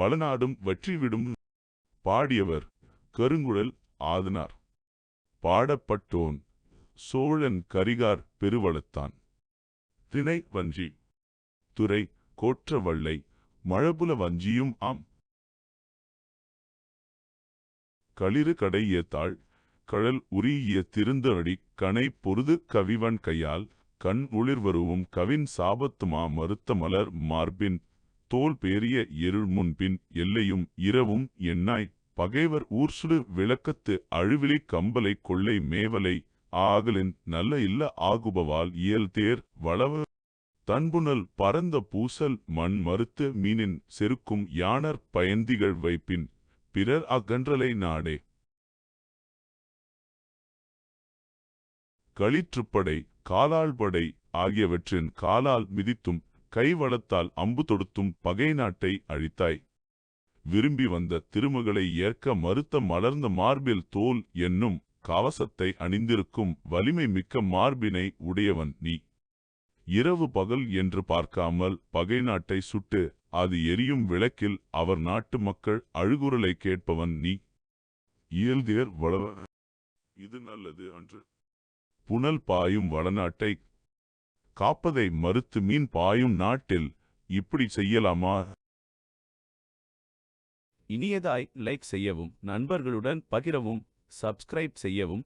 வளநாடும் வெற்றிவிடும் பாடியவர் கருங்குழல் ஆதனார். பாடப்பட்டோன் சோழன் கரிகார் பெருவளத்தான். திணை வஞ்சி. துறை கோற்றவள்ளை மழபுல வஞ்சியும் ஆம். களிறு கடையத்தாள். கழல் உரிய திருந்த அடி கனை பொருது கவிவன் கையால். கண் ஒளிர்வருவும் கவின் சாபத்துமா மறுத்த மலர் மார்பின் தோல் பேரிய இருள் முன்பின் எல்லையும் இரவும் எண்ணாய் பகைவர் ஊர்சுடு விளக்கத்து அழுவிலி கம்பலை கொள்ளை மேவலை ஆகலின் நல்ல இல்ல ஆகுபவால் இயல் தேர் வளவு தன்புணல் பரந்த பூசல் மண் மறுத்து மீனின் செருக்கும் யானர் பயந்திகள் வைப்பின் பிறர் அகன்றலை நாடே. களிற்றுப்படை காலாள்படை ஆகியவற்றின் காலால் மிதித்தும் கைவளத்தால் அம்பு தொடுத்தும் பகை நாட்டை அழித்தாய். விரும்பி வந்த திருமகளை ஏற்க மறுத்த மலர்ந்த மார்பில் தோல் என்னும் கவசத்தை அணிந்திருக்கும் வலிமை மிக்க மார்பினை உடையவன் நீ. இரவு பகல் என்று பார்க்காமல் பகை நாட்டை சுட்டு அது எரியும் விளக்கில் அவர் நாட்டு மக்கள் அழுகுரலை கேட்பவன் நீ. இயல்தியர் வளவ இது நல்லது அன்று. புனல் பாயும் வடநாட்டை காப்பதை மறுத்து மீன் பாயும் நாட்டில் இப்படி செய்யலாமா? இனியதாய் லைக் செய்யவும் நண்பர்களுடன் பகிரவும் சப்ஸ்கிரைப் செய்யவும்